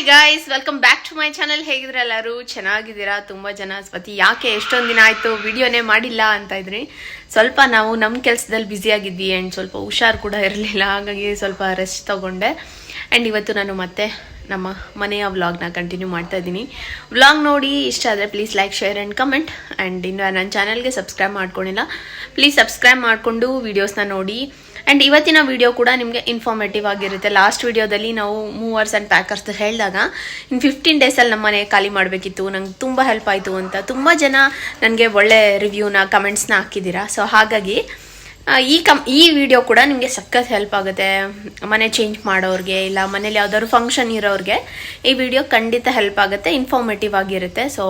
Hi guys welcome back to my channel ಹೇಗಿದ್ರೆ ಎಲ್ಲರೂ? ಚೆನ್ನಾಗಿದ್ದೀರಾ? ತುಂಬ ಜನ ಸ್ವತಿ, ಯಾಕೆ ಎಷ್ಟೊಂದು ದಿನ ಆಯಿತು? ವಿಡಿಯೋನೇ ಮಾಡಿಲ್ಲ ಅಂತ ಇದ್ರಿ. ಸ್ವಲ್ಪ ನಾವು ನಮ್ಮ ಕೆಲಸದಲ್ಲಿ ಬ್ಯುಸಿಯಾಗಿದ್ದಿ ಆ್ಯಂಡ್ ಸ್ವಲ್ಪ ಹುಷಾರು ಕೂಡ ಇರಲಿಲ್ಲ. ಹಾಗಾಗಿ ಸ್ವಲ್ಪ ರೆಸ್ಟ್ ತೊಗೊಂಡೆ. ಆ್ಯಂಡ್ ಇವತ್ತು ನಾನು ಮತ್ತೆ ನಮ್ಮ ಮನೆಯ ವ್ಲಾಗ್ನ ಕಂಟಿನ್ಯೂ ಮಾಡ್ತಾ ಇದ್ದೀನಿ. ವ್ಲಾಗ್ ನೋಡಿ ಇಷ್ಟ ಆದರೆ please like share and comment and ಇನ್ನು ನನ್ನ ಚಾನಲ್ಗೆ ಸಬ್ಸ್ಕ್ರೈಬ್ ಮಾಡ್ಕೊಂಡಿಲ್ಲ ಪ್ಲೀಸ್ ಸಬ್ಸ್ಕ್ರೈಬ್ ಮಾಡಿಕೊಂಡು ವೀಡಿಯೋಸ್ನ ನೋಡಿ. ಆ್ಯಂಡ್ ಇವತ್ತಿನ ವಿಡಿಯೋ ಕೂಡ ನಿಮಗೆ ಇನ್ಫಾರ್ಮೇಟಿವ್ ಆಗಿರುತ್ತೆ. ಲಾಸ್ಟ್ ವಿಡಿಯೋದಲ್ಲಿ ನಾವು ಮೂವರ್ಸ್ ಆ್ಯಂಡ್ ಪ್ಯಾಕರ್ಸ್ ಹೇಳಿದಾಗ ಇನ್ನು ಫಿಫ್ಟೀನ್ ಡೇಸಲ್ಲಿ ನಮ್ಮ ಮನೆ ಖಾಲಿ ಮಾಡಬೇಕಿತ್ತು, ನಂಗೆ ತುಂಬ ಹೆಲ್ಪ್ ಆಯಿತು ಅಂತ. ತುಂಬ ಜನ ನನಗೆ ಒಳ್ಳೆ ರಿವ್ಯೂನ ಕಮೆಂಟ್ಸ್ನ ಹಾಕಿದ್ದೀರಾ. ಸೊ ಹಾಗಾಗಿ ಈ ಕಮ್ ಈ ವಿಡಿಯೋ ಕೂಡ ನಿಮಗೆ ಸಖತ್ ಹೆಲ್ಪ್ ಆಗುತ್ತೆ. ಮನೆ ಚೇಂಜ್ ಮಾಡೋರಿಗೆ, ಇಲ್ಲ ಮನೇಲಿ ಯಾವ್ದಾದ್ರು ಫಂಕ್ಷನ್ ಇರೋರಿಗೆ, ಈ ವಿಡಿಯೋ ಖಂಡಿತ ಹೆಲ್ಪ್ ಆಗುತ್ತೆ ಇನ್ಫಾರ್ಮೇಟಿವ್ ಆಗಿರುತ್ತೆ. ಸೊ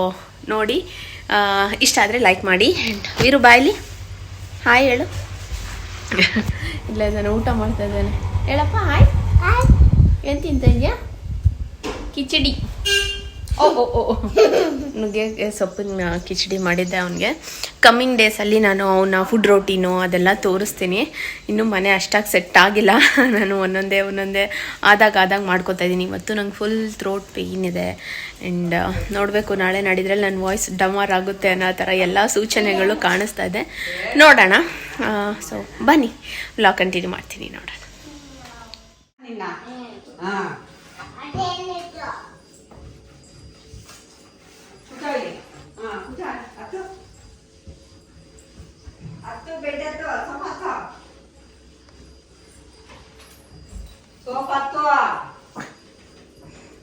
ನೋಡಿ ಇಷ್ಟ ಆದರೆ ಲೈಕ್ ಮಾಡಿ. ಆ್ಯಂಡ್ ವೀರು ಬಾಯ್ಲಿ, ಹಾಯ್ ಹೇಳು. ಇಲ್ಲ ಇದ್ದಾನೆ ಊಟ ಮಾಡ್ತಾ ಇದ್ದಾನೆ. ಹೇಳಪ್ಪ ಹಾಯ್ ಏನು ತಿಂತ ಇದೆಯಾ? ಕಿಚಡಿ. ಓ ಓ ಓ ಸೊಪ್ಪಿನ ಕಿಚಡಿ ಮಾಡಿದ್ದೆ ಅವನಿಗೆ. ಕಮ್ಮಿಂಗ್ ಡೇಸಲ್ಲಿ ನಾನು ಅವನ ಫುಡ್ ರೋಟೀನು ಅದೆಲ್ಲ ತೋರಿಸ್ತೀನಿ. ಇನ್ನು ಮನೆ ಅಷ್ಟಾಗಿ ಸೆಟ್ ಆಗಿಲ್ಲ. ನಾನು ಒಂದೊಂದೇ ಒಂದೊಂದೇ ಆದಾಗ ಆದಾಗ ಮಾಡ್ಕೋತಾ ಇದ್ದೀನಿ. ಇವತ್ತು ನಂಗೆ ಫುಲ್ ಥ್ರೋಟ್ ಪೇಯ್ನ್ ಇದೆ. ಆ್ಯಂಡ್ ನೋಡಬೇಕು, ನಾಳೆ ನಾಡಿದ್ರಲ್ಲಿ ನನ್ನ ವಾಯ್ಸ್ ಡಮಾರ್ ಆಗುತ್ತೆ ಅನ್ನೋ ಥರ ಎಲ್ಲ ಸೂಚನೆಗಳು ಕಾಣಿಸ್ತಾ ಇದೆ. ನೋಡೋಣ. ಸೊ ಬನ್ನಿ. ವ್ಲಾಗ್ ಕಂಟಿನ್ಯೂ ಮಾಡ್ತೀನಿ, ನೋಡೋಣ.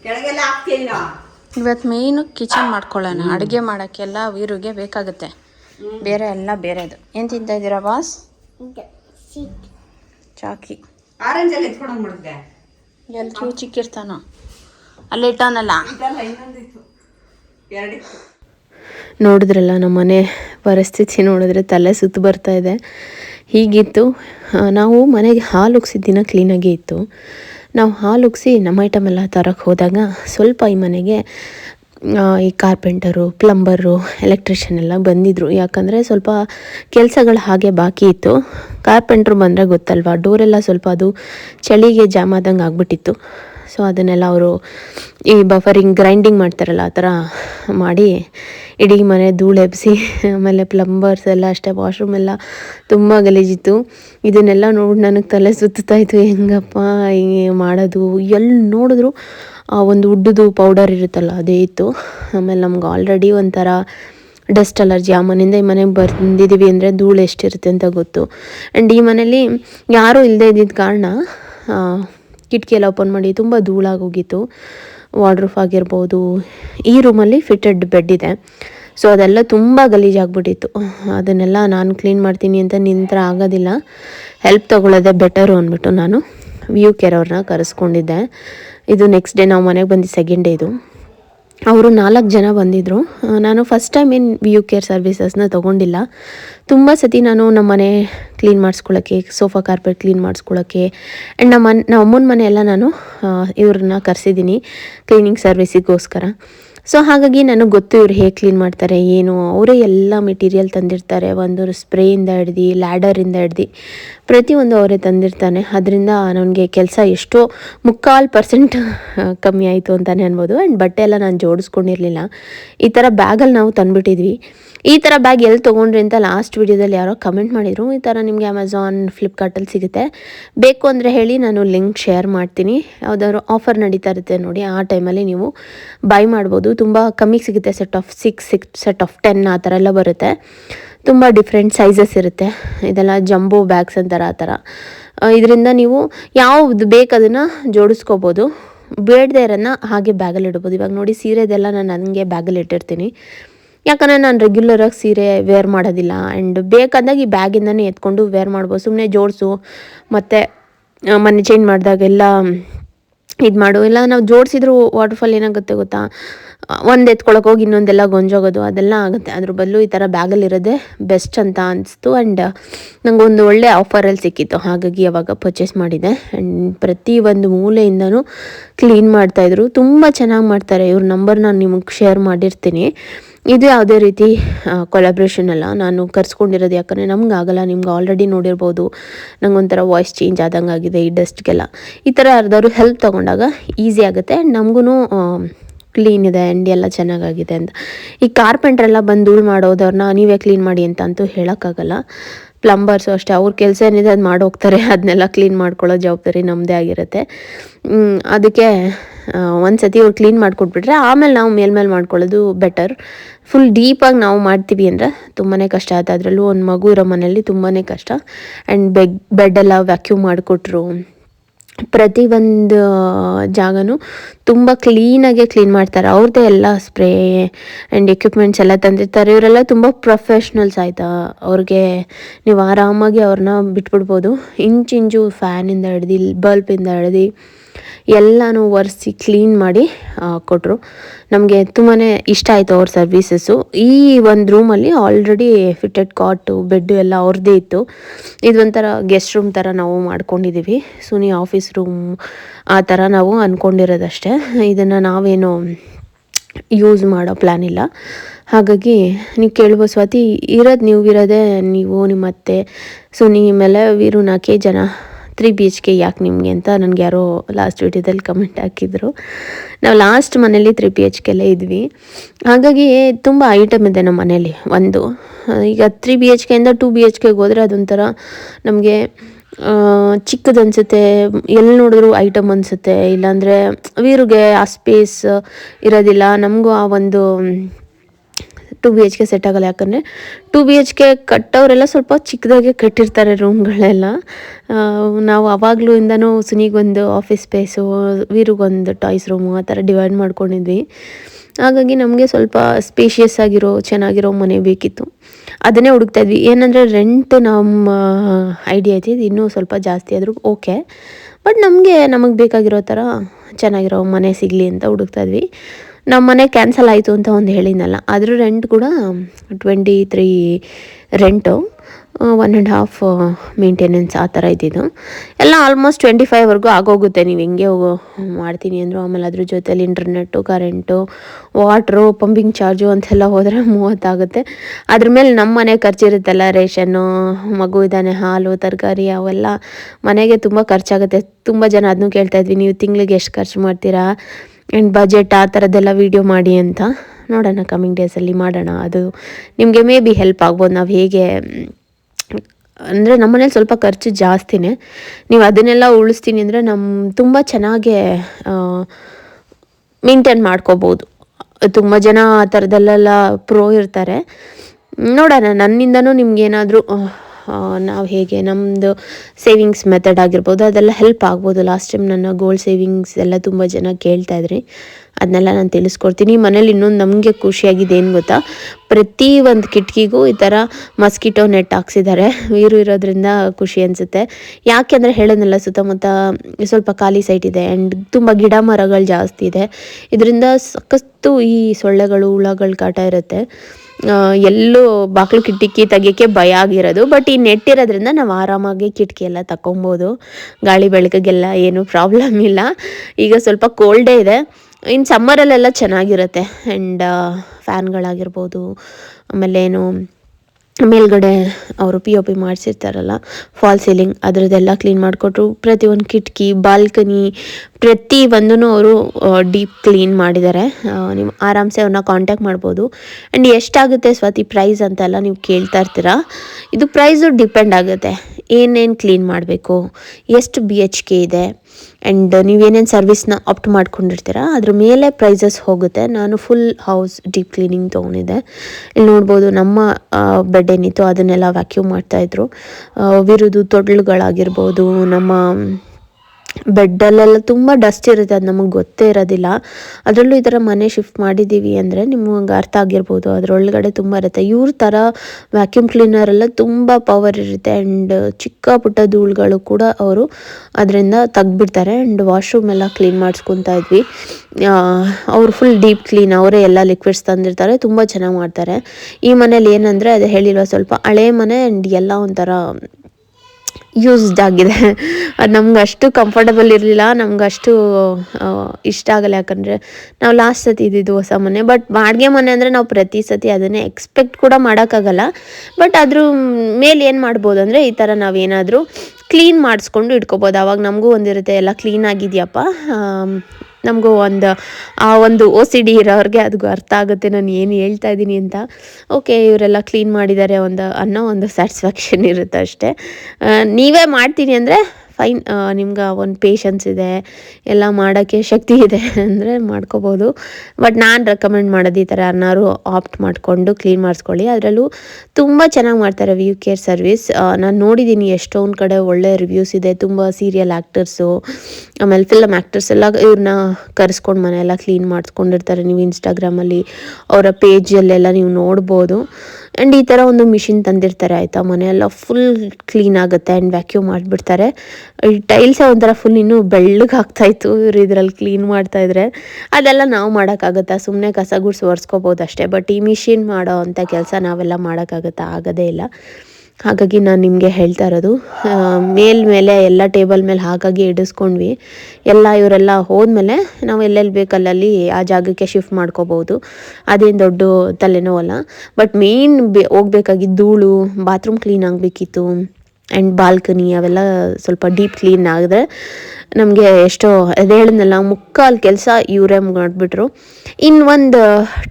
ಕೆಳಗೆಲ್ಲ ಹಾಕ್ತೀನಿ. ಇವತ್ತು ಮೇಯ್ನು ಕಿಚನ್ ಮಾಡ್ಕೊಳ್ಳೋಣ. ಅಡುಗೆ ಮಾಡೋಕ್ಕೆಲ್ಲ ವೀರುಗೆ ಬೇಕಾಗುತ್ತೆ. ಬೇರೆ ಎಲ್ಲ ಬೇರೆದು. ಏನು ತಿಂತಾ ಇದ್ದೀರಾ ಬಾಸ್ ಚಾಕಿ. ಆರೆಂಜ್ ಅಲ್ಲಿ ಎತ್ಕೊಂಡು ಚಿಕ್ಕಿರ್ತಾನೋ. ಅಲ್ಲಿ ಇಟ್ಟಾನಲ್ಲ ಇನ್ನೊಂದಿತ್ತು. ಎರಡಿತ್ತು. ನೋಡಿದ್ರಲ್ಲ, ನಮ್ಮ ಮನೆ ಪರಿಸ್ಥಿತಿ ನೋಡಿದ್ರೆ ತಲೆ ಸುತ್ತು ಬರ್ತಾ ಇದೆ. ಹೀಗಿತ್ತು. ನಾವು ಮನೆಗೆ ಹಾಲು ದಿನ ಕ್ಲೀನಾಗೇ ಇತ್ತು. ನಾವು ಹಾಲು ಉಗ್ಸಿ ನಮ್ಮ ಐಟಮ್ ಎಲ್ಲ ತರಕ್ಕೆ ಹೋದಾಗ ಸ್ವಲ್ಪ ಈ ಮನೆಗೆ ಈ ಕಾರ್ಪೆಂಟರು ಪ್ಲಂಬರು ಎಲೆಕ್ಟ್ರಿಷಿಯನ್ ಎಲ್ಲ ಬಂದಿದ್ದರು ಯಾಕಂದರೆ ಸ್ವಲ್ಪ ಕೆಲಸಗಳು ಹಾಗೆ ಬಾಕಿ ಇತ್ತು. ಕಾರ್ಪೆಂಟ್ರು ಬಂದರೆ ಗೊತ್ತಲ್ವಾ ಡೋರೆಲ್ಲ ಸ್ವಲ್ಪ ಅದು ಚಳಿಗೆ ಜಾಮ್ ಆದಂಗೆ ಆಗ್ಬಿಟ್ಟಿತ್ತು. ಸೊ ಅದನ್ನೆಲ್ಲ ಅವರು ಈ ಬಫರಿಂಗ್ ಗ್ರೈಂಡಿಂಗ್ ಮಾಡ್ತಾರಲ್ಲ, ಆ ಥರ ಮಾಡಿ ಇಡೀ ಮನೆ ಧೂಳು ಎಬ್ಸಿ, ಆಮೇಲೆ ಪ್ಲಂಬರ್ಸ್ ಎಲ್ಲ ಅಷ್ಟೇ ವಾಶ್ರೂಮ್ ಎಲ್ಲ ತುಂಬ ಗಲೀಜಿತ್ತು. ಇದನ್ನೆಲ್ಲ ನೋಡಿ ನನಗೆ ತಲೆ ಸುತ್ತಾ ಇತ್ತು, ಹೆಂಗಪ್ಪ ಹಿಂಗೆ ಮಾಡೋದು? ಎಲ್ಲಿ ನೋಡಿದ್ರು ಆ ಒಂದು ಉಡ್ಡದು ಪೌಡರ್ ಇರುತ್ತಲ್ಲ, ಅದೇ ಇತ್ತು. ಆಮೇಲೆ ನಮ್ಗೆ ಆಲ್ರೆಡಿ ಒಂಥರ ಡಸ್ಟ್ ಅಲರ್ಜಿ ಆ ಮನೆಯಿಂದ ಈ ಮನೆಗೆ ಬಂದಿದ್ದೀವಿ ಅಂದರೆ ಧೂಳು ಎಷ್ಟಿರುತ್ತೆ ಅಂತ ಗೊತ್ತು. ಆ್ಯಂಡ್ ಈ ಮನೇಲಿ ಯಾರೂ ಇಲ್ಲದೆ ಇದ್ದಿದ್ದ ಕಾರಣ ಕಿಟಕಿ ಎಲ್ಲ ಓಪನ್ ಮಾಡಿ ತುಂಬ ಧೂಳಾಗೋಗಿತ್ತು ವಾರ್ಡ್ರೂಫ್ ಆಗಿರ್ಬೋದು, ಈ ರೂಮಲ್ಲಿ ಫಿಟೆಡ್ ಬೆಡ್ ಇದೆ. ಸೊ ಅದೆಲ್ಲ ತುಂಬ ಗಲೀಜಾಗ್ಬಿಟ್ಟಿತ್ತು ಅದನ್ನೆಲ್ಲ ನಾನು ಕ್ಲೀನ್ ಮಾಡ್ತೀನಿ ಅಂತ ನಿಂತರ ಆಗೋದಿಲ್ಲ. ಹೆಲ್ಪ್ ತೊಗೊಳ್ಳೋದೇ ಬೆಟರು ಅಂದ್ಬಿಟ್ಟು ನಾನು ವ್ಯೂ ಕೇರ್ ಅವ್ರನ್ನ ಕರೆಸ್ಕೊಂಡಿದ್ದೆ. ಇದು ನೆಕ್ಸ್ಟ್ ಡೇ ನಾವು ಮನೆಗೆ ಬಂದು ಸೆಕೆಂಡ್ ಡೇ ಇದು. ಅವರು ನಾಲ್ಕು ಜನ ಬಂದಿದ್ದರು ನಾನು ಫಸ್ಟ್ ಟೈಮ್ ಏನು ವ್ಯೂ ಕೇರ್ ಸರ್ವಿಸಸ್ನ ತೊಗೊಂಡಿಲ್ಲ. ತುಂಬ ಸತಿ ನಾನು ನಮ್ಮ ಮನೆ ಕ್ಲೀನ್ ಮಾಡಿಸ್ಕೊಳ್ಳೋಕ್ಕೆ ಸೋಫಾ ಕಾರ್ಪೆಟ್ ಕ್ಲೀನ್ ಮಾಡಿಸ್ಕೊಳ್ಳೋಕ್ಕೆ ಆ್ಯಂಡ್ ನಮ್ಮ ನಮ್ಮ ಅಮ್ಮನ ಮನೆ ಎಲ್ಲ ನಾನು ಇವ್ರನ್ನ ಕರೆಸಿದ್ದೀನಿ ಕ್ಲೀನಿಂಗ್ ಸರ್ವಿಸಿಗೋಸ್ಕರ ಸೊ ಹಾಗಾಗಿ ನನಗೆ ಗೊತ್ತು ಇವ್ರು ಹೇಗೆ ಕ್ಲೀನ್ ಮಾಡ್ತಾರೆ, ಏನು, ಅವರೇ ಎಲ್ಲ ಮೆಟೀರಿಯಲ್ ತಂದಿರ್ತಾರೆ. ಒಂದು ಸ್ಪ್ರೇಯಿಂದ ಹಿಡ್ದು, ಲ್ಯಾಡರಿಂದ ಹಿಡ್ದು, ಪ್ರತಿಯೊಂದು ಅವರೇ ತಂದಿರ್ತಾನೆ. ಅದರಿಂದ ನನಗೆ ಕೆಲಸ ಎಷ್ಟೋ ಮುಕ್ಕಾಲು ಪರ್ಸೆಂಟ್ ಕಮ್ಮಿ ಆಯಿತು ಅಂತಲೇ ಅನ್ಬೋದು. ಆ್ಯಂಡ್ ಬಟ್ಟೆ ಎಲ್ಲ ನಾನು ಜೋಡಿಸ್ಕೊಂಡಿರಲಿಲ್ಲ. ಈ ಥರ ಬ್ಯಾಗಲ್ಲಿ ನಾವು ತಂದುಬಿಟ್ಟಿದ್ವಿ. ಈ ಥರ ಬ್ಯಾಗ್ ಎಲ್ಲಿ ತೊಗೊಂಡ್ರಿ ಅಂತ ಲಾಸ್ಟ್ ವಿಡಿಯೋದಲ್ಲಿ ಯಾರೋ ಕಮೆಂಟ್ ಮಾಡಿದರು. ಈ ಥರ ನಿಮಗೆ ಅಮೆಝಾನ್ ಫ್ಲಿಪ್ಕಾರ್ಟಲ್ಲಿ ಸಿಗುತ್ತೆ. ಬೇಕು ಅಂದರೆ ಹೇಳಿ ನಾನು ಲಿಂಕ್ ಶೇರ್ ಮಾಡ್ತೀನಿ. ಯಾವುದಾದ್ರು ಆಫರ್ ನಡೀತಾ ಇರುತ್ತೆ ನೋಡಿ, ಆ ಟೈಮಲ್ಲಿ ನೀವು ಬೈ ಮಾಡ್ಬೋದು. ತುಂಬ ಕಮ್ಮಿಗೆ ಸಿಗುತ್ತೆ set of six six set of ten ಆ ಥರ ಎಲ್ಲ ಬರುತ್ತೆ. ತುಂಬ ಡಿಫ್ರೆಂಟ್ ಸೈಜಸ್ ಇರುತ್ತೆ. ಇದೆಲ್ಲ ಜಂಬೋ ಬ್ಯಾಗ್ಸ್ ಅಂತಾರೆ ಆ ಥರ ಇದರಿಂದ ನೀವು ಯಾವುದು ಬೇಕು ಅದನ್ನು ಜೋಡಿಸ್ಕೋಬೋದು. ಬೇಡದೇ ಇರೋದನ್ನ ಹಾಗೆ ಬ್ಯಾಗಲ್ಲಿ ಇಡ್ಬೋದು. ಇವಾಗ ನೋಡಿ ಸೀರೆದೆಲ್ಲ ನಾನು ನನಗೆ ಬ್ಯಾಗಲ್ಲಿ ಇಟ್ಟಿರ್ತೀನಿ. ಯಾಕಂದರೆ ನಾನು ರೆಗ್ಯುಲರಾಗಿ ಸೀರೆ ವೇರ್ ಮಾಡೋದಿಲ್ಲ ಆ್ಯಂಡ್ ಬೇಕಾದಾಗ ಈ ಬ್ಯಾಗಿಂದನೇ ಎತ್ಕೊಂಡು ವೇರ್ ಮಾಡ್ಬೋದು. ಸುಮ್ಮನೆ ಜೋಡಿಸು, ಮತ್ತು ಮನೆ ಚೇಂಜ್ ಮಾಡಿದಾಗೆಲ್ಲ ಇದು ಮಾಡು. ಇಲ್ಲ, ನಾವು ಜೋಡಿಸಿದ್ರು ವಾಟರ್ಫಾಲ್ ಏನಾಗುತ್ತೆ ಗೊತ್ತಾ? ಒಂದು ಎತ್ಕೊಳಕ್ಕೆ ಹೋಗಿ ಇನ್ನೊಂದೆಲ್ಲ ಗೊಂಜೋಗೋದು, ಅದೆಲ್ಲ ಆಗುತ್ತೆ. ಅದ್ರ ಬದಲು ಈ ಥರ ಬ್ಯಾಗಲ್ಲಿರೋದೇ ಬೆಸ್ಟ್ ಅಂತ ಅನಿಸ್ತು ಆ್ಯಂಡ್ ಒಂದು ಒಳ್ಳೆ ಆಫರಲ್ಲಿ ಸಿಕ್ಕಿತ್ತು. ಹಾಗಾಗಿ ಅವಾಗ ಪರ್ಚೇಸ್ ಮಾಡಿದೆ ಆ್ಯಂಡ್ ಪ್ರತಿ ಒಂದು ಮೂಲೆಯಿಂದನೂ ಕ್ಲೀನ್ ಮಾಡ್ತಾಯಿದ್ರು ತುಂಬ ಚೆನ್ನಾಗಿ ಮಾಡ್ತಾರೆ. ಇವ್ರ ನಂಬರ್ ನಾನು ನಿಮಗೆ ಶೇರ್ ಮಾಡಿರ್ತೀನಿ. ಇದು ಯಾವುದೇ ರೀತಿ ಕೊಲಾಬ್ರೇಷನ್ ಅಲ್ಲ. ನಾನು ಕರ್ಸ್ಕೊಂಡಿರೋದು ಯಾಕಂದರೆ ನಮ್ಗೆ ಆಗಲ್ಲ. ನಿಮ್ಗೆ ಆಲ್ರೆಡಿ ನೋಡಿರ್ಬೋದು. ನಂಗೊಂಥರ ವಾಯ್ಸ್ ಚೇಂಜ್ ಆದಂಗೆ ಆಗಿದೆ ಈ ಡಸ್ಟ್ಗೆಲ್ಲ ಈ ಥರ ಯಾರ್ದಾದ್ರು ಹೆಲ್ಪ್ ತೊಗೊಂಡಾಗ ಈಸಿ ಆಗುತ್ತೆ. ಆ್ಯಂಡ್ ನಮಗೂ ಕ್ಲೀನ್ ಇದೆ ಆ್ಯಂಡ್ ಎಲ್ಲ ಚೆನ್ನಾಗಾಗಿದೆ ಅಂತ. ಈ ಕಾರ್ಪೆಂಟ್ರೆಲ್ಲ ಬಂದು ಧೂಳು ಮಾಡೋದವ್ರನ್ನ ನೀವೇ ಕ್ಲೀನ್ ಮಾಡಿ ಅಂತ ಅಂತೂ ಹೇಳೋಕ್ಕಾಗಲ್ಲ. ಪ್ಲಂಬರ್ಸು ಅಷ್ಟೇ. ಅವ್ರ ಕೆಲಸ ಏನಿದೆ ಅದು ಮಾಡೋಗ್ತಾರೆ ಅದನ್ನೆಲ್ಲ ಕ್ಲೀನ್ ಮಾಡ್ಕೊಳ್ಳೋ ಜವಾಬ್ದಾರಿ ನಮ್ಮದೇ ಆಗಿರುತ್ತೆ. ಅದಕ್ಕೆ ಒಂದು ಸತಿ ಅವ್ರು ಕ್ಲೀನ್ ಮಾಡಿಕೊಟ್ಬಿಟ್ರೆ ಆಮೇಲೆ ನಾವು ಮೇಲ್ಮೇಲೆ ಮಾಡ್ಕೊಳ್ಳೋದು ಬೆಟರ್ ಫುಲ್ ಡೀಪಾಗಿ ನಾವು ಮಾಡ್ತೀವಿ ಅಂದರೆ ತುಂಬಾ ಕಷ್ಟ ಆಯ್ತು ಅದರಲ್ಲೂ ಒಂದು ಮಗು ಇರೋ ಮನೆಯಲ್ಲಿ ತುಂಬಾ ಕಷ್ಟ. ಆ್ಯಂಡ್ ಬೆಗ್ ಬೆಡ್ಡೆಲ್ಲ ವ್ಯಾಕ್ಯೂಮ್ ಮಾಡಿಕೊಟ್ರು. ಪ್ರತಿ ಒಂದು ಜಾಗನೂ ತುಂಬ ಕ್ಲೀನಾಗೆ ಕ್ಲೀನ್ ಮಾಡ್ತಾರೆ. ಅವ್ರದ್ದೇ ಎಲ್ಲ ಸ್ಪ್ರೇ ಆ್ಯಂಡ್ ಎಕ್ವಿಪ್ಮೆಂಟ್ಸ್ ಎಲ್ಲ ತಂದಿರ್ತಾರೆ. ಇವರೆಲ್ಲ ತುಂಬ ಪ್ರೊಫೆಷ್ನಲ್ಸ್ ಆಯಿತಾ? ಅವ್ರಿಗೆ ನೀವು ಆರಾಮಾಗಿ ಅವ್ರನ್ನ ಬಿಟ್ಬಿಡ್ಬೋದು. ಇಂಚಿಂಚು ಫ್ಯಾನಿಂದ ಹಿಡ್ದು ಬಲ್ಬಿಂದ ಹಿಡ್ದು. ಎಲ್ಲನೂ ಒರೆಸಿ ಕ್ಲೀನ್ ಮಾಡಿ ಕೊಟ್ಟರು ನಮಗೆ ತುಂಬಾ ಇಷ್ಟ ಆಯಿತು ಅವ್ರ ಸರ್ವೀಸಸ್ಸು ಈ ಒಂದು ರೂಮಲ್ಲಿ ಆಲ್ರೆಡಿ ಫಿಟ್ಟೆಡ್ ಕಾಟು ಬೆಡ್ಡು ಎಲ್ಲ ಅವ್ರದ್ದೇ ಇತ್ತು. ಇದೊಂಥರ ಗೆಸ್ಟ್ ರೂಮ್ ಥರ ನಾವು ಮಾಡ್ಕೊಂಡಿದ್ದೀವಿ ಸುನಿ ಆಫೀಸ್ ರೂಮ್ ಆ ಥರ ನಾವು ಅಂದ್ಕೊಂಡಿರೋದಷ್ಟೇ ಇದನ್ನು ನಾವೇನು ಯೂಸ್ ಮಾಡೋ ಪ್ಲ್ಯಾನ್ ಇಲ್ಲ. ಹಾಗಾಗಿ ನೀವು ಕೇಳುವ ಸ್ವಾತಿ, ಇರೋದು ನೀವು ಇರೋದೇ, ನೀವು ನಿಮ್ಮ ಅತ್ತೆ ಸುನಿ ಮೇಲೆ ನಾಲ್ಕೇ ಜನ. ತ್ರೀ ಬಿ ಎಚ್ ಕೆ ಯಾಕೆ ನಿಮಗೆ ಅಂತ ನನಗೆ ಯಾರೋ ಲಾಸ್ಟ್ ವೀಡಿಯೋದಲ್ಲಿ ಕಮೆಂಟ್ ಹಾಕಿದ್ರು. ನಾವು ಲಾಸ್ಟ್ ಮನೇಲಿ ತ್ರೀ ಬಿ ಎಚ್ ಕೆಲ್ಲೇ ಇದ್ವಿ. ಹಾಗಾಗಿ ತುಂಬ ಐಟಮ್ ಇದೆ ನಮ್ಮ ಮನೇಲಿ ಒಂದು. ಈಗ ತ್ರೀ ಬಿ ಎಚ್ ಕೆಯಿಂದ ಟೂ ಬಿ ಎಚ್ ಕೆಗೆ ಹೋದರೆ ಅದೊಂಥರ ನಮಗೆ ಚಿಕ್ಕದು ಅನಿಸುತ್ತೆ ಎಲ್ಲಿ ನೋಡಿದ್ರು ಐಟಮ್ ಅನಿಸುತ್ತೆ. ಇಲ್ಲಾಂದರೆ, ವೀರಿಗೆ ಆ ಸ್ಪೇಸ್ ಇರೋದಿಲ್ಲ. ನಮಗೂ ಆ ಒಂದು two B H K set ಯಾಕಂದರೆ ಟು ಬಿ ಎಚ್ ಕೆ ಕಟ್ಟೋರೆಲ್ಲ ಸ್ವಲ್ಪ ಚಿಕ್ಕದಾಗೆ ಕಟ್ಟಿರ್ತಾರೆ ರೂಮ್ಗಳೆಲ್ಲ ನಾವು ಅವಾಗಲೂ ಸುನಿಗೊಂದು ಆಫೀಸ್ ಸ್ಪೇಸು ವೀರಿಗೊಂದು ಟಾಯ್ಸ್ ರೂಮು ಆ ಥರ ಡಿವೈಡ್ ಮಾಡ್ಕೊಂಡಿದ್ವಿ. ಹಾಗಾಗಿ ನಮಗೆ ಸ್ವಲ್ಪ ಸ್ಪೇಷಿಯಸ್ ಆಗಿರೋ, ಚೆನ್ನಾಗಿರೋ ಮನೆ ಬೇಕಿತ್ತು. ಅದನ್ನೇ ಹುಡುಕ್ತಾ ಇದ್ವಿ. ಏನಂದರೆ ರೆಂಟ್ ನಮ್ಮ ಐಡಿಯಾ ಐತಿ. ಇನ್ನೂ ಸ್ವಲ್ಪ ಜಾಸ್ತಿ ಆದರೂ ಓಕೆ ಬಟ್ ನಮಗೆ ನಮಗೆ ಬೇಕಾಗಿರೋ ಥರ ಚೆನ್ನಾಗಿರೋ ಮನೆ ಸಿಗಲಿ ಅಂತ ಹುಡುಕ್ತಾ ಇದ್ವಿ. ನಮ್ಮ ಮನೆ ಕ್ಯಾನ್ಸಲ್ ಆಯಿತು ಅಂತ ಒಂದು ಹೇಳಿದ್ನಲ್ಲ ಅದ್ರ ರೆಂಟ್ ಕೂಡ twenty three rent one and half maintenance ಆ ಥರ ಇದ್ದಿದ್ದು. ಎಲ್ಲ ಆಲ್ಮೋಸ್ಟ್ ಟ್ವೆಂಟಿ ಫೈವ್ವರೆಗೂ ಆಗೋಗುತ್ತೆ, ನೀವು ಹೆಂಗೆ ಹೋಗೋ ಮಾಡ್ತೀನಿ ಅಂದರು, ಆಮೇಲೆ ಅದ್ರ ಜೊತೆಲಿ internet current water pumping charge ಅಂತೆಲ್ಲ ಹೋದರೆ ಮೂವತ್ತಾಗುತ್ತೆ ಅದ್ರ ಮೇಲೆ ನಮ್ಮ ಮನೆ ಖರ್ಚಿರುತ್ತಲ್ಲ ರೇಷನ್ನು ಮಗು ಇದ್ದಾನೆ, ಹಾಲು, ತರಕಾರಿ ಅವೆಲ್ಲ ಮನೆಗೆ ತುಂಬ ಖರ್ಚಾಗುತ್ತೆ. ತುಂಬ ಜನ ಅದನ್ನು ಕೇಳ್ತಾಯಿದ್ವಿ ನೀವು ತಿಂಗಳಿಗೆ ಎಷ್ಟು ಖರ್ಚು ಮಾಡ್ತೀರಾ? ಆ್ಯಂಡ್ ಬಜೆಟ್ ಆ ಥರದ್ದೆಲ್ಲ ವೀಡಿಯೋ ಮಾಡಿ ಅಂತ ನೋಡೋಣ ಕಮಿಂಗ್ ಡೇಸಲ್ಲಿ ಮಾಡೋಣ. ಅದು ನಿಮಗೆ ಮೇ ಬಿ ಹೆಲ್ಪ್ ಆಗ್ಬೋದು. ನಾವು ಹೇಗೆ, ಅಂದರೆ ನಮ್ಮನೇಲಿ ಸ್ವಲ್ಪ ಖರ್ಚು ಜಾಸ್ತಿನೇ. ನೀವು ಅದನ್ನೆಲ್ಲ ಉಳಿಸ್ತೀನಿ ಅಂದರೆ ನಮ್ಮ ತುಂಬ ಚೆನ್ನಾಗೇ ಮೇಂಟೈನ್ ಮಾಡ್ಕೋಬೋದು. ತುಂಬ ಜನ ಆ ಥರದಲ್ಲೆಲ್ಲ ಪ್ರೋ ಇರ್ತಾರೆ. ನೋಡೋಣ. ನನ್ನಿಂದನೂ ನಿಮ್ಗೇನಾದರೂ ನಾವು ಹೇಗೆ ನಮ್ಮದು ಸೇವಿಂಗ್ಸ್ ಮೆಥಡ್ ಆಗಿರ್ಬೋದು, ಅದೆಲ್ಲ ಹೆಲ್ಪ್ ಆಗ್ಬೋದು. ಲಾಸ್ಟ್ ಟೈಮ್ ನನ್ನ ಗೋಲ್ಡ್ ಸೇವಿಂಗ್ಸ್ ಎಲ್ಲ ತುಂಬ ಜನ ಕೇಳ್ತಾ ಇದ್ರಿ. ಅದನ್ನೆಲ್ಲ ನಾನು ತಿಳಿಸ್ಕೊಡ್ತೀನಿ. ಮನೇಲಿ ಇನ್ನೊಂದು ನಮಗೆ ಖುಷಿಯಾಗಿದೆ ಏನು ಗೊತ್ತಾ? ಪ್ರತಿ ಒಂದು ಕಿಟಕಿಗೂ ಈ ಥರ ಮಸ್ಕಿಟೋ ನೆಟ್ ಹಾಕ್ಸಿದ್ದಾರೆ ವೀರು ಇರೋದ್ರಿಂದ ಖುಷಿ ಅನಿಸುತ್ತೆ. ಯಾಕೆಂದರೆ ಹೇಳೋದಲ್ಲ, ಸುತ್ತಮುತ್ತ ಸ್ವಲ್ಪ ಖಾಲಿ ಸೈಟ್ ಇದೆ ಆ್ಯಂಡ್ ತುಂಬ ಗಿಡ ಮರಗಳು ಜಾಸ್ತಿ ಇದೆ. ಇದರಿಂದ ಸಾಕಷ್ಟು ಈ ಸೊಳ್ಳೆಗಳು, ಹುಳಗಳು ಕಾಟ ಇರುತ್ತೆ. ಎಲ್ಲೂ ಬಾಗಿಲು ಕಿಟಕಿ ತೆಗಿಯೋಕ್ಕೆ ಭಯ ಆಗಿರೋದು. ಬಟ್ ಈ ನೆಟ್ ಇರೋದ್ರಿಂದ ನಾವು ಆರಾಮಾಗಿ ಕಿಟಕಿ ಎಲ್ಲ ತಗೊಬೋದು ಗಾಳಿ ಬೆಳಕಿಗೆಲ್ಲ ಏನೂ ಪ್ರಾಬ್ಲಮ್ ಇಲ್ಲ. ಈಗ ಸ್ವಲ್ಪ ಕೋಲ್ಡೇ ಇದೆ. ಇನ್ನು ಸಮ್ಮರಲ್ಲೆಲ್ಲ ಚೆನ್ನಾಗಿರುತ್ತೆ. ಆ್ಯಂಡ್ ಫ್ಯಾನ್ಗಳಾಗಿರ್ಬೋದು ಆಮೇಲೆ ಏನು ಮೇಲ್ಗಡೆ ಅವರು ಪಿ ಒ ಪಿ ಮಾಡಿಸಿರ್ತಾರಲ್ಲ ಫಾಲ್ ಸೀಲಿಂಗ್ ಅದರದ್ದೆಲ್ಲ ಕ್ಲೀನ್ ಮಾಡಿಕೊಟ್ರು. ಪ್ರತಿಯೊಂದು ಕಿಟಕಿ ಬಾಲ್ಕನಿ ಪ್ರತಿ ಒಂದೂ ಅವರು ಡೀಪ್ ಕ್ಲೀನ್ ಮಾಡಿದ್ದಾರೆ. ನೀವು ಆರಾಮ್ಸೆ ಅವ್ರನ್ನ ಕಾಂಟ್ಯಾಕ್ಟ್ ಮಾಡ್ಬೋದು. ಆ್ಯಂಡ್ ಎಷ್ಟಾಗುತ್ತೆ ಸ್ವಾತಿ ಪ್ರೈಸ್ ಅಂತೆಲ್ಲ ನೀವು ಕೇಳ್ತಾ ಇರ್ತೀರಾ? ಇದು ಪ್ರೈಸು ಡಿಪೆಂಡ್ ಆಗುತ್ತೆ. ಏನೇನು ಕ್ಲೀನ್ ಮಾಡಬೇಕು? ಎಷ್ಟು ಬಿ ಎಚ್ ಕೆ ಇದೆ? ಆ್ಯಂಡ್ ನೀವೇನೇನು ಸರ್ವಿಸ್ನ ಆಪ್ಟ್ ಮಾಡ್ಕೊಂಡಿರ್ತೀರಾ, ಅದ್ರ ಮೇಲೆ ಪ್ರೈಸಸ್ ಹೋಗುತ್ತೆ. ನಾನು ಫುಲ್ ಹೌಸ್ ಡೀಪ್ ಕ್ಲೀನಿಂಗ್ ತೊಗೊಂಡಿದ್ದೆ. ಇಲ್ಲಿ ನೋಡ್ಬೋದು ನಮ್ಮ ಬೆಡ್ ಏನಿತ್ತು ಅದನ್ನೆಲ್ಲ ವ್ಯಾಕ್ಯೂಮ್ ಮಾಡ್ತಾಯಿದ್ರು ವಿರುದು ತೊಟ್ಲುಗಳಾಗಿರ್ಬೋದು ನಮ್ಮ ಬೆಡ್ಡಲ್ಲೆಲ್ಲ ತುಂಬ ಡಸ್ಟ್ ಇರುತ್ತೆ, ಅದು ನಮಗೆ ಗೊತ್ತೇ ಇರೋದಿಲ್ಲ. ಅದರಲ್ಲೂ ಈ ಥರ ಮನೆ ಶಿಫ್ಟ್ ಮಾಡಿದ್ದೀವಿ ಅಂದರೆ ನಿಮಗೆ ಅರ್ಥ ಆಗಿರ್ಬೋದು. ಅದರೊಳಗಡೆ ತುಂಬ ಇರುತ್ತೆ. ಇವ್ರ ಥರ ವ್ಯಾಕ್ಯೂಮ್ ಕ್ಲೀನರ್ ಎಲ್ಲ ತುಂಬ ಪವರ್ ಇರುತ್ತೆ ಆ್ಯಂಡ್ ಚಿಕ್ಕ ಪುಟ್ಟ ಧೂಳುಗಳು ಕೂಡ ಅವರು ಅದರಿಂದ ತೆಗ್ದ್ಬಿಡ್ತಾರೆ ಆ್ಯಂಡ್ ವಾಶ್ರೂಮ್ ಎಲ್ಲ ಕ್ಲೀನ್ ಮಾಡಿಸ್ಕೊತಾ ಇದ್ವಿ. ಅವರು ಫುಲ್ ಡೀಪ್ ಕ್ಲೀನ್ ಅವರೇ ಎಲ್ಲ ಲಿಕ್ವಿಡ್ಸ್ ತಂದಿರ್ತಾರೆ, ತುಂಬ ಚೆನ್ನಾಗಿ ಮಾಡ್ತಾರೆ. ಈ ಮನೇಲಿ ಏನಂದರೆ ಅದು ಹೇಳಿಲ್ವ ಸ್ವಲ್ಪ ಹಳೆ ಮನೆ ಆ್ಯಂಡ್ ಎಲ್ಲ ಒಂಥರ ಯೂಸ್ಡ್ ಆಗಿದೆ. ನಮ್ಗೆ ಅಷ್ಟು ಕಂಫರ್ಟಬಲ್ ಇರಲಿಲ್ಲ, ನಮ್ಗೆ ಅಷ್ಟು ಇಷ್ಟ ಆಗಲ್ಲ. ಯಾಕಂದರೆ ನಾವು ಲಾಸ್ಟ್ ಸತಿ ಇದ್ದಿದ್ದು ಹೊಸ ಮನೆ. ಬಟ್ ಬಾಡಿಗೆ ಮನೆ ಅಂದರೆ ನಾವು ಪ್ರತಿ ಸತಿ ಅದನ್ನೇ ಎಕ್ಸ್ಪೆಕ್ಟ್ ಕೂಡ ಮಾಡೋಕ್ಕಾಗಲ್ಲ. ಬಟ್ ಅದ್ರ ಮೇಲೆ ಏನು ಮಾಡ್ಬೋದು ಅಂದರೆ ಈ ಥರ ನಾವೇನಾದರೂ ಕ್ಲೀನ್ ಮಾಡಿಸ್ಕೊಂಡು ಇಟ್ಕೋಬೋದು. ಆವಾಗ ನಮಗೂ ಒಂದಿರುತ್ತೆ, ಎಲ್ಲ ಕ್ಲೀನ್ ಆಗಿದೆಯಪ್ಪ. ನಮಗೂ ಒಂದು, ಆ ಒಂದು ಓ ಸಿ ಡಿ ಇರೋರಿಗೆ ಅದು ಅರ್ಥ ಆಗುತ್ತೆ, ನಾನು ಏನು ಹೇಳ್ತಾ ಇದ್ದೀನಿ ಅಂತ. ಓಕೆ, ಇವರೆಲ್ಲ ಕ್ಲೀನ್ ಮಾಡಿದ್ದಾರೆ ಒಂದು, ಅನ್ನೋ ಒಂದು ಸ್ಯಾಟಿಸ್ಫ್ಯಾಕ್ಷನ್ ಇರುತ್ತೆ ಅಷ್ಟೇ. ನೀವೇ ಮಾಡ್ತೀನಿ ಅಂದರೆ ಫೈನ್ ನಿಮ್ಗೆ ಒಂದು ಪೇಷನ್ಸ್ ಇದೆ, ಎಲ್ಲ ಮಾಡೋಕ್ಕೆ ಶಕ್ತಿ ಇದೆ ಅಂದರೆ ಮಾಡ್ಕೋಬೋದು. ಬಟ್ ನಾನು ರೆಕಮೆಂಡ್ ಮಾಡೋದು ಈ ಥರ ಅನ್ನಾರು ಆಪ್ಟ್ ಮಾಡಿಕೊಂಡು ಕ್ಲೀನ್ ಮಾಡಿಸ್ಕೊಳ್ಳಿ. ಅದರಲ್ಲೂ ತುಂಬ ಚೆನ್ನಾಗಿ ಮಾಡ್ತಾರೆ ವ್ಯೂ ಕೇರ್ ಸರ್ವಿಸ್ ನಾನು ನೋಡಿದ್ದೀನಿ ಎಷ್ಟೊಂದು ಕಡೆ ಒಳ್ಳೆ ರಿವ್ಯೂಸ್ ಇದೆ, ತುಂಬ ಸೀರಿಯಲ್ ಆ್ಯಕ್ಟರ್ಸು ಆಮೇಲೆ ಫಿಲಮ್ ಆ್ಯಕ್ಟರ್ಸ್ ಎಲ್ಲ ಇವ್ರನ್ನ ಕರೆಸ್ಕೊಂಡು ಮನೆಯೆಲ್ಲ ಕ್ಲೀನ್ ಮಾಡಿಸ್ಕೊಂಡಿರ್ತಾರೆ. ನೀವು ಇನ್ಸ್ಟಾಗ್ರಾಮಲ್ಲಿ ಅವರ ಪೇಜಲ್ಲೆಲ್ಲ ನೀವು ನೋಡ್ಬೋದು. ಆ್ಯಂಡ್ ಈ ಥರ ಒಂದು ಮಿಷಿನ್ ತಂದಿರ್ತಾರೆ, ಆಯಿತಾ? ಮನೆಯೆಲ್ಲ ಫುಲ್ ಕ್ಲೀನ್ ಆಗುತ್ತೆ ಆ್ಯಂಡ್ ವ್ಯಾಕ್ಯೂಮ್ ಮಾಡಿಬಿಡ್ತಾರೆ. ಈ ಟೈಲ್ಸೇ ಒಂಥರ ಫುಲ್ ಇನ್ನೂ ಬೆಳ್ಳಗೆ ಹಾಕ್ತಾಯಿತ್ತು ಇವ್ರು ಇದರಲ್ಲಿ ಕ್ಲೀನ್ ಮಾಡ್ತಾಯಿದ್ರೆ ಅದೆಲ್ಲ ನಾವು ಮಾಡೋಕ್ಕಾಗತ್ತಾ? ಸುಮ್ಮನೆ ಕಸ ಗುಡ್ಸಿ ಒರೆಸ್ಕೋಬೋದು ಅಷ್ಟೇ. ಬಟ್ ಈ ಮಿಷಿನ್ ಮಾಡೋ ಅಂಥ ಕೆಲಸ ನಾವೆಲ್ಲ ಮಾಡೋಕ್ಕಾಗತ್ತಾ? ಆಗೋದೇ ಇಲ್ಲ. ಹಾಗಾಗಿ ನಾನು ನಿಮಗೆ ಹೇಳ್ತಾ ಇರೋದು ಮೇಲ್ ಮೇಲೆ ಎಲ್ಲ ಟೇಬಲ್ ಮೇಲೆ ಹಾಗಾಗಿ ಇಡಿಸ್ಕೊಂಡ್ವಿ. ಎಲ್ಲ ಇವರೆಲ್ಲ ಹೋದ್ಮೇಲೆ ನಾವು ಎಲ್ಲೆಲ್ಲಿ ಬೇಕಲ್ಲಲ್ಲಿ ಆ ಜಾಗಕ್ಕೆ ಶಿಫ್ಟ್ ಮಾಡ್ಕೋಬೋದು. ಅದೇನು ದೊಡ್ಡ ತಲೆನೋವಲ್ಲ. ಬಟ್ ಮೇನ್ ಬೇ ಹೋಗ್ಬೇಕಾಗಿದ್ದು ಧೂಳು ಬಾತ್ರೂಮ್ ಕ್ಲೀನ್ ಆಗಬೇಕಿತ್ತು. ಆ್ಯಂಡ್ ಬಾಲ್ಕನಿ ಅವೆಲ್ಲ ಸ್ವಲ್ಪ ಡೀಪ್ ಕ್ಲೀನ್ ಆಗಿದ್ರೆ ನಮಗೆ ಎಷ್ಟೋ ಅದು ಹೇಳಿದ್ನಲ್ಲ, ಮುಕ್ಕಾಲು ಕೆಲಸ ಇವರೇ ಮಾಡಿಬಿಟ್ರು. ಇನ್ನು ಒಂದು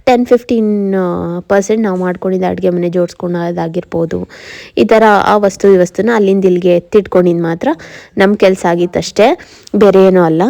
ಟೆನ್ ಫಿಫ್ಟೀನ್ ಪರ್ಸೆಂಟ್ ನಾವು ಮಾಡ್ಕೊಂಡಿದ್ದ ಅಡುಗೆ ಮನೆ ಜೋಡಿಸ್ಕೊಂಡಾಗಿರ್ಬೋದು ಈ ಥರ ಆ ವಸ್ತು, ಈ ವಸ್ತುನ ಅಲ್ಲಿಂದ ಇಲ್ಲಿಗೆ ಎತ್ತಿಟ್ಕೊಂಡಿದ್ದು ಮಾತ್ರ ನಮ್ಮ ಕೆಲಸ ಆಗಿತ್ತಷ್ಟೇ. ಬೇರೆ ಏನೂ ಅಲ್ಲ.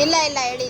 ಇಲ್ಲ ಇಲ್ಲ ಹೇಳಿದೆ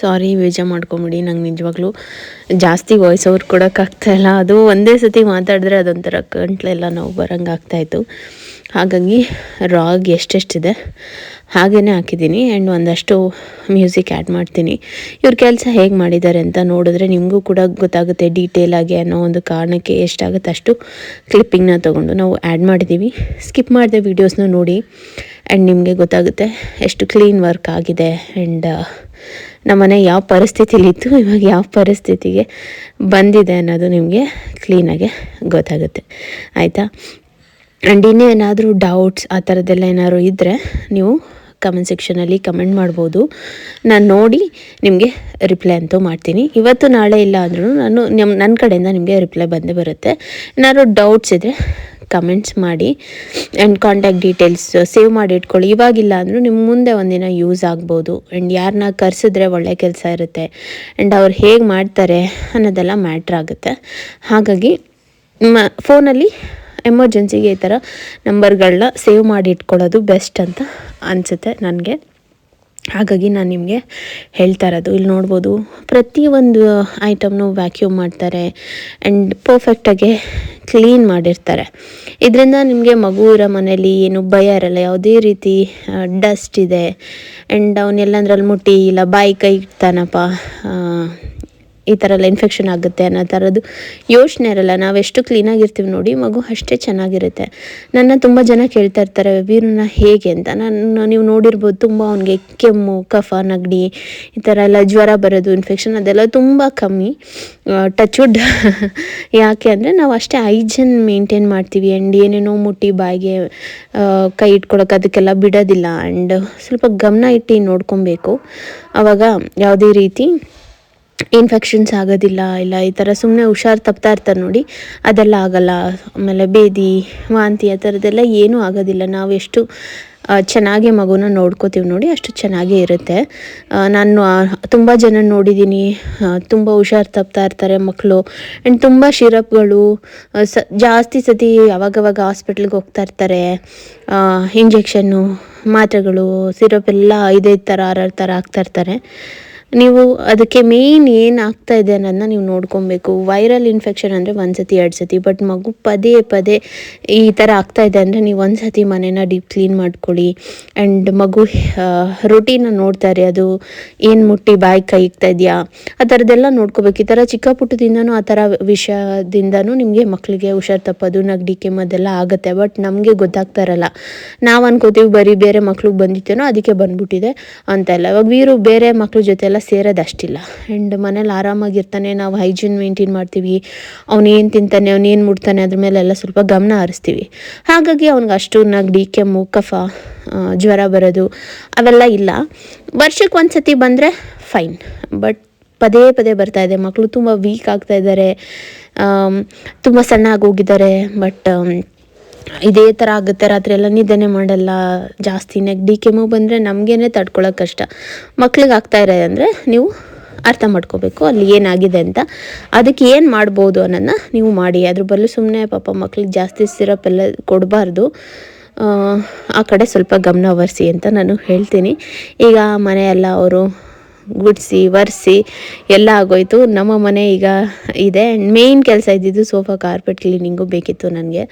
ಸಾರಿ, ಬೇಜಾರು ಮಾಡ್ಕೊಂಬಿಡಿ, ನಂಗೆ ನಿಜವಾಗ್ಲೂ ಜಾಸ್ತಿ ವಾಯ್ಸ್ ಓವರ್ ಕೊಡೋಕ್ಕಾಗ್ತಾಯಿಲ್ಲ ಅದು ಒಂದೇ ಸತಿ ಮಾತಾಡಿದ್ರೆ ಅದೊಂಥರ ಗಂಟ್ಲೆಲ್ಲ ನಾವು ಬರಂಗೆ ಆಗ್ತಾಯಿತ್ತು ಹಾಗಾಗಿ ರಾಗ್ ಎಷ್ಟೆಷ್ಟಿದೆ? ಹಾಗೇ ಹಾಕಿದ್ದೀನಿ. ಆ್ಯಂಡ್ ಒಂದಷ್ಟು ಮ್ಯೂಸಿಕ್ ಆ್ಯಡ್ ಮಾಡ್ತೀನಿ. ಇವ್ರ ಕೆಲಸ ಹೇಗೆ ಮಾಡಿದ್ದಾರೆ ಅಂತ ನೋಡಿದ್ರೆ ನಿಮಗೂ ಕೂಡ ಗೊತ್ತಾಗುತ್ತೆ ಡೀಟೇಲಾಗಿ ಅನ್ನೋ ಒಂದು ಕಾರಣಕ್ಕೆ ಎಷ್ಟಾಗುತ್ತೆ ಅಷ್ಟು ಕ್ಲಿಪ್ಪಿಂಗ್ನ ತೊಗೊಂಡು ನಾವು ಆ್ಯಡ್ ಮಾಡಿದ್ದೀವಿ. ಸ್ಕಿಪ್ ಮಾಡಿದೆ ವೀಡಿಯೋಸ್ನ ನೋಡಿ. ಆ್ಯಂಡ್ ನಿಮಗೆ ಗೊತ್ತಾಗುತ್ತೆ ಎಷ್ಟು ಕ್ಲೀನ್ ವರ್ಕ್ ಆಗಿದೆ. ಆ್ಯಂಡ್ ನಮ್ಮನೆ ಯಾವ ಪರಿಸ್ಥಿತಿಲಿತ್ತು ಇವಾಗ ಯಾವ ಪರಿಸ್ಥಿತಿಗೆ ಬಂದಿದೆ ಅನ್ನೋದು ನಿಮಗೆ ಕ್ಲೀನಾಗೆ ಗೊತ್ತಾಗುತ್ತೆ. ಆಯಿತಾ? ಆ್ಯಂಡ್ ಇನ್ನೇನಾದರೂ ಡೌಟ್ಸ್ ಆ ಥರದ್ದೆಲ್ಲ ಏನಾದ್ರು ಇದ್ದರೆ ನೀವು ಕಮೆಂಟ್ ಸೆಕ್ಷನಲ್ಲಿ ಕಮೆಂಟ್ ಮಾಡ್ಬೋದು. ನಾನು ನೋಡಿ ನಿಮಗೆ ರಿಪ್ಲೈ ಅಂತೂ ಮಾಡ್ತೀನಿ. ಇವತ್ತು ನಾಳೆ ಇಲ್ಲ ಅಂದ್ರೂ ನಾನು ನಿಮ್ಮ ನನ್ನ ಕಡೆಯಿಂದ ನಿಮಗೆ ರಿಪ್ಲೈ ಬಂದೇ ಬರುತ್ತೆ. ಏನಾದ್ರು ಡೌಟ್ಸ್ ಇದ್ದರೆ ಕಮೆಂಟ್ಸ್ ಮಾಡಿ ಆ್ಯಂಡ್ ಕಾಂಟ್ಯಾಕ್ಟ್ ಡೀಟೇಲ್ಸ್ ಸೇವ್ ಮಾಡಿ ಇಟ್ಕೊಳ್ಳಿ. ಇವಾಗಿಲ್ಲ ಅಂದರೂ ನಿಮ್ಮ ಮುಂದೆ ಒಂದಿನ ಯೂಸ್ ಆಗ್ಬೋದು. ಆ್ಯಂಡ್ ಯಾರನ್ನ ಕರೆಸಿದ್ರೆ ಒಳ್ಳೆ ಕೆಲಸ ಇರುತ್ತೆ. ಆ್ಯಂಡ್ ಅವ್ರು ಹೇಗೆ ಮಾಡ್ತಾರೆ ಅನ್ನೋದೆಲ್ಲ ಮ್ಯಾಟ್ರ್ ಆಗುತ್ತೆ. ಹಾಗಾಗಿ ಮ, ಫೋನಲ್ಲಿ ಎಮರ್ಜೆನ್ಸಿಗೆ ಈ ಥರ ನಂಬರ್ಗಳನ್ನ ಸೇವ್ ಮಾಡಿ ಇಟ್ಕೊಳ್ಳೋದು ಬೆಸ್ಟ್ ಅಂತ ಅನಿಸುತ್ತೆ ನನಗೆ. ಹಾಗಾಗಿ ನಾನು ನಿಮಗೆ ಹೇಳ್ತಾ ಇರೋದು. ಇಲ್ಲಿ ನೋಡ್ಬೋದು ಪ್ರತಿಯೊಂದು ಐಟಮ್ನು ವ್ಯಾಕ್ಯೂಮ್ ಮಾಡ್ತಾರೆ ಆ್ಯಂಡ್ ಪರ್ಫೆಕ್ಟಾಗಿ ಕ್ಲೀನ್ ಮಾಡಿರ್ತಾರೆ. ಇದರಿಂದ ನಿಮಗೆ ಮಗು ಇರೋ ಮನೇಲಿ ಏನು ಭಯ ಇರಲ್ಲ, ಯಾವುದೇ ರೀತಿ ಡಸ್ಟ್ ಇದೆ. ಆ್ಯಂಡ್ ಅವನ್ನೆಲ್ಲಂದ್ರಲ್ಲಿ ಮುಟ್ಟಿ ಇಲ್ಲ, ಬಾಯಿ ಕೈ ಇಡ್ತಾನಪ್ಪ ಈ ಥರ ಎಲ್ಲ ಇನ್ಫೆಕ್ಷನ್ ಆಗುತ್ತೆ ಅನ್ನೋ ಥರದ್ದು ಯೋಚನೆ ಇರಲ್ಲ. ನಾವೆಷ್ಟು ಕ್ಲೀನಾಗಿರ್ತೀವಿ ನೋಡಿ ಮಗು ಅಷ್ಟೇ ಚೆನ್ನಾಗಿರುತ್ತೆ. ನನ್ನ ತುಂಬ ಜನ ಕೇಳ್ತಾ ಇರ್ತಾರೆ ವೀರನ್ನ ಹೇಗೆ ಅಂತ? ನಾನು ನೀವು ನೋಡಿರ್ಬೋದು ತುಂಬ ಅವನಿಗೆ ಕೆಮ್ಮು, ಕಫ ನಗಡಿ ಈ ಥರ ಎಲ್ಲ ಜ್ವರ ಬರೋದು ಇನ್ಫೆಕ್ಷನ್ ಅದೆಲ್ಲ ತುಂಬ ಕಮ್ಮಿ. ಟಚ್ ವುಡ್ ಯಾಕೆ ಅಂದರೆ ನಾವು ಅಷ್ಟೇ ಹೈಜನ್ ಮೇಂಟೈನ್ ಮಾಡ್ತೀವಿ. ಆ್ಯಂಡ್ ಏನೇನೋ ಮುಟ್ಟಿ ಬಾಯಿಗೆ ಕೈ ಇಟ್ಕೊಳಕ್ಕೆ ಅದಕ್ಕೆಲ್ಲ ಬಿಡೋದಿಲ್ಲ. ಆ್ಯಂಡ್ ಸ್ವಲ್ಪ ಗಮನ ಇಟ್ಟು ನೋಡ್ಕೊಬೇಕು. ಆವಾಗ ಯಾವುದೇ ರೀತಿ ಇನ್ಫೆಕ್ಷನ್ಸ್ ಆಗೋದಿಲ್ಲ, ಇಲ್ಲ ಈ ಥರ ಸುಮ್ಮನೆ ಹುಷಾರು ತಪ್ತಾ ಇರ್ತಾರೆ ನೋಡಿ. ಅದೆಲ್ಲ ಆಗಲ್ಲ. ಆಮೇಲೆ ಬೇದಿ, ವಾಂತಿ ಆ ಥರದ್ದೆಲ್ಲ ಏನೂ ಆಗೋದಿಲ್ಲ. ನಾವು ಎಷ್ಟು ಚೆನ್ನಾಗಿ ಮಗುನ ನೋಡ್ಕೋತೀವಿ ನೋಡಿ, ಅಷ್ಟು ಚೆನ್ನಾಗೇ ಇರುತ್ತೆ. ನಾನು ತುಂಬ ಜನ ನೋಡಿದ್ದೀನಿ ತುಂಬ ಹುಷಾರು ತಪ್ತಾ ಇರ್ತಾರೆ ಮಕ್ಕಳು ಆ್ಯಂಡ್ ತುಂಬ ಶಿರಪ್ಗಳು ಸ, ಜಾಸ್ತಿ ಸತಿ ಯಾವಾಗವಾಗ ಹಾಸ್ಪಿಟ್ಲಿಗೆ ಹೋಗ್ತಾ ಇರ್ತಾರೆ. ಇಂಜೆಕ್ಷನ್ನು ಮಾತ್ರೆಗಳು ಸಿರಪ್ ಎಲ್ಲ ಐದೈದು ಥರ ಆರಾರು ಥರ ಹಾಕ್ತಾ ಇರ್ತಾರೆ. ನೀವು ಅದಕ್ಕೆ ಮೇಯ್ನ್ ಏನು ಆಗ್ತಾ ಇದೆ ಅನ್ನೋದನ್ನ ನೀವು ನೋಡ್ಕೊಬೇಕು. ವೈರಲ್ ಇನ್ಫೆಕ್ಷನ್ ಅಂದರೆ ಒಂದು ಸತಿ ಎರಡು ಸತಿ ಬಟ್ ಮಗು ಪದೇ ಪದೇ ಈ ಥರ ಆಗ್ತಾ ಇದೆ ಅಂದರೆ ನೀವು ಒಂದು ಸತಿ ಮನೇನ ಡೀಪ್ ಕ್ಲೀನ್ ಮಾಡ್ಕೊಳ್ಳಿ. ಆ್ಯಂಡ್ ಮಗು ರೊಟೀನ ನೋಡ್ತಾರೆ ಅದು ಏನು ಮುಟ್ಟಿ, ಬಾಯಿ ಕೈಗ್ತಾ ಇದೆಯಾ? ಆ ಥರದ್ದೆಲ್ಲ ನೋಡ್ಕೋಬೇಕು. ಈ ಥರ ಚಿಕ್ಕ ಪುಟ್ಟದಿಂದನೂ, ಆ ಥರ ವಿಷಯದಿಂದನೂ ನಿಮಗೆ ಮಕ್ಕಳಿಗೆ ಹುಷಾರು ತಪ್ಪೋದು, ನಗಡಿ ಕೆಮ್ಮದೆಲ್ಲ ಆಗುತ್ತೆ. ಬಟ್ ನಮಗೆ ಗೊತ್ತಾಗ್ತಾ ಇರಲ್ಲ. ನಾವು ಅನ್ಕೋತೀವಿ ಬರೀ ಬೇರೆ ಮಕ್ಳಿಗೆ ಬಂದಿತ್ತೇನೋ, ಅದಕ್ಕೆ ಬಂದ್ಬಿಟ್ಟಿದೆ ಅಂತ ಇಲ್ಲ ಇವಾಗ ವೀರು ಬೇರೆ ಮಕ್ಳ ಜೊತೆ ಸೇರೋದು ಅಷ್ಟಿಲ್ಲ ಆ್ಯಂಡ್ ಮನೇಲಿ ಆರಾಮಾಗಿರ್ತಾನೆ, ನಾವು ಹೈಜೀನ್ ಮೇಂಟೈನ್ ಮಾಡ್ತೀವಿ. ಅವನೇನು ತಿಂತಾನೆ ಅವನೇನು ಮುಡ್ತಾನೆ ಅದ್ರ ಮೇಲೆಲ್ಲ ಸ್ವಲ್ಪ ಗಮನ ಹರಿಸ್ತೀವಿ. ಹಾಗಾಗಿ ಅವ್ನಿಗೆ ಅಷ್ಟು ನಗಡಿ ಕೆಮ್ಮು, ಕಫ ಜ್ವರ ಬರೋದು ಅವೆಲ್ಲ ಇಲ್ಲ. ವರ್ಷಕ್ಕೆ ಒಂದು ಸತಿ ಬಂದರೆ ಫೈನ್ ಬಟ್ ಪದೇ ಪದೇ ಬರ್ತಾ ಇದೆ. ಮಕ್ಕಳು ತುಂಬ ವೀಕ್ ಆಗ್ತಾ ಇದ್ದಾರೆ ತುಂಬ ಸಣ್ಣ ಆಗೋಗಿದ್ದಾರೆ ಬಟ್ ಇದೇ ಥರ ಆಗುತ್ತೆ, ರಾತ್ರಿ ಎಲ್ಲ ನಿದ್ದೆನೇ ಮಾಡಲ್ಲ, ಜಾಸ್ತಿ ನೆಗಡಿ ಕೆಮ್ಮು ಬಂದರೆ ನಮಗೇನೆ ತಡ್ಕೊಳ್ಳೋಕೆ ಕಷ್ಟ. ಮಕ್ಳಿಗೆ ಆಗ್ತಾ ಇದೆ ಅಂದರೆ ನೀವು ಅರ್ಥ ಮಾಡ್ಕೋಬೇಕು ಅಲ್ಲಿ ಏನಾಗಿದೆ ಅಂತ. ಅದಕ್ಕೆ ಏನು ಮಾಡ್ಬೋದು ಅನ್ನೋದನ್ನ ನೀವು ಮಾಡಿ. ಅದ್ರ ಬದಲು ಸುಮ್ಮನೆ ಪಾಪ ಮಕ್ಳಿಗೆ ಜಾಸ್ತಿ ಸಿರಪ್ ಎಲ್ಲ ಕೊಡಬಾರ್ದು. ಆ ಕಡೆ ಸ್ವಲ್ಪ ಗಮನ ಹರಿಸಿ ಅಂತ ನಾನು ಹೇಳ್ತೀನಿ. ಈಗ ಮನೆಯೆಲ್ಲ ಅವರು ಗುಡಿಸಿ, ಒರೆಸಿ ಎಲ್ಲ ಆಗೋಯ್ತು. ನಮ್ಮ ಮನೆ ಈಗ ಇದೆ. ಮೇಯ್ನ್ ಕೆಲಸ ಇದ್ದಿದ್ದು ಸೋಫಾ ಕಾರ್ಪೆಟ್ ಕ್ಲೀನಿಂಗು ಬೇಕಿತ್ತು ನನಗೆ.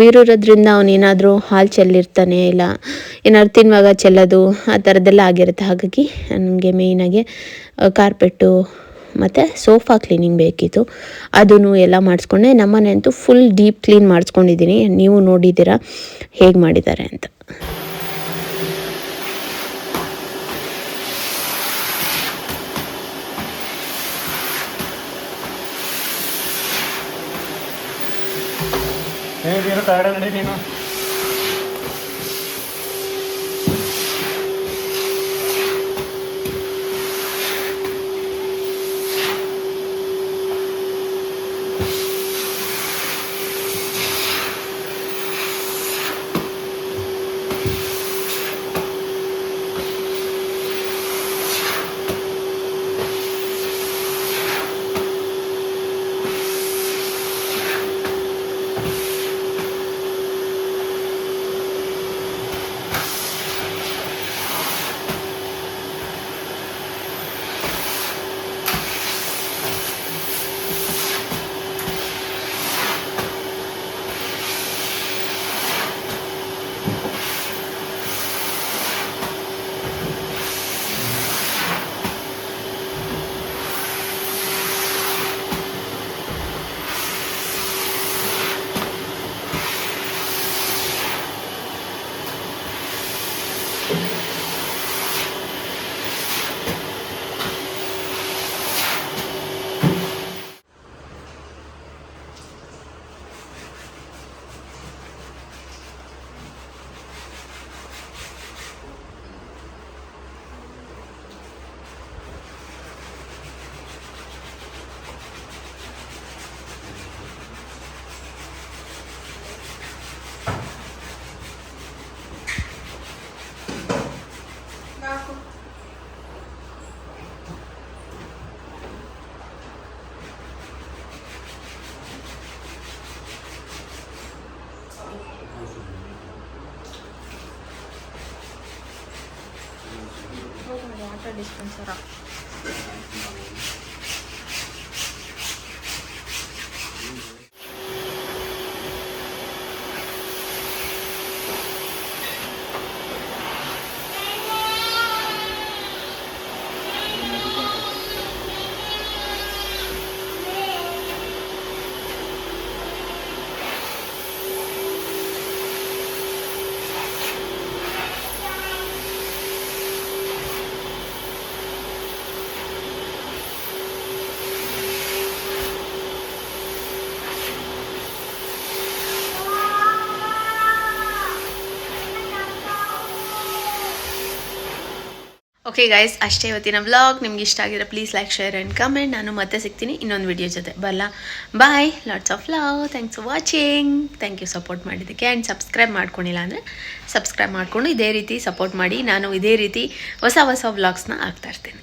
ವೀರೂರೋದ್ರಿಂದ ಅವನೇನಾದರೂ ಹಾಲು ಚೆಲ್ಲಿರ್ತಾನೆ ಇಲ್ಲ, ಏನಾದ್ರು ತಿನ್ನುವಾಗ ಚೆಲ್ಲೋದು ಆ ಥರದ್ದೆಲ್ಲ ಆಗಿರುತ್ತೆ. ಹಾಗಾಗಿ ನನಗೆ ಮೇಯ್ನಾಗಿ ಕಾರ್ಪೆಟ್ಟು ಮತ್ತು ಸೋಫಾ ಕ್ಲೀನಿಂಗ್ ಬೇಕಿತ್ತು. ಅದನ್ನು ಎಲ್ಲ ಮಾಡಿಸ್ಕೊಂಡೆ. ನಮ್ಮನೆ ಅಂತೂ ಫುಲ್ ಡೀಪ್ ಕ್ಲೀನ್ ಮಾಡಿಸ್ಕೊಂಡಿದ್ದೀನಿ. ನೀವು ನೋಡಿದ್ದೀರಾ ಹೇಗೆ ಮಾಡಿದ್ದಾರೆ ಅಂತ. ಏ ವೀರು ಕೆಳಗಡೆ ನಡಿ ನೀನು ವಾಟರ್ ಡಿಸ್ಪೆನ್ಸರ ಓಕೆ ಗೈಸ್ ಅಷ್ಟೇ ಇವತ್ತಿನ ವ್ಲಾಗ್ ನಿಮ್ಗೆ ಇಷ್ಟ ಆಗಿದ್ರೆ please like share and comment ನಾನು ಮತ್ತೆ ಸಿಗ್ತೀನಿ ಇನ್ನೊಂದು ವಿಡಿಯೋ ಜೊತೆ. ಬರಲ್ಲ bye lots of love thanks for watching thank you support ಮಾಡಿದ್ದಕ್ಕೆ ಆ್ಯಂಡ್ ಸಬ್ಸ್ಕ್ರೈಬ್ ಮಾಡ್ಕೊಂಡಿಲ್ಲ ಅಂದರೆ ಸಬ್ಸ್ಕ್ರೈಬ್ ಮಾಡಿಕೊಂಡು ಇದೇ ರೀತಿ ಸಪೋರ್ಟ್ ಮಾಡಿ. ನಾನು ಇದೇ ರೀತಿ ಹೊಸ ಹೊಸ ವ್ಲಾಗ್ಸ್ನ ಹಾಕ್ತಾ ಇರ್ತೀನಿ.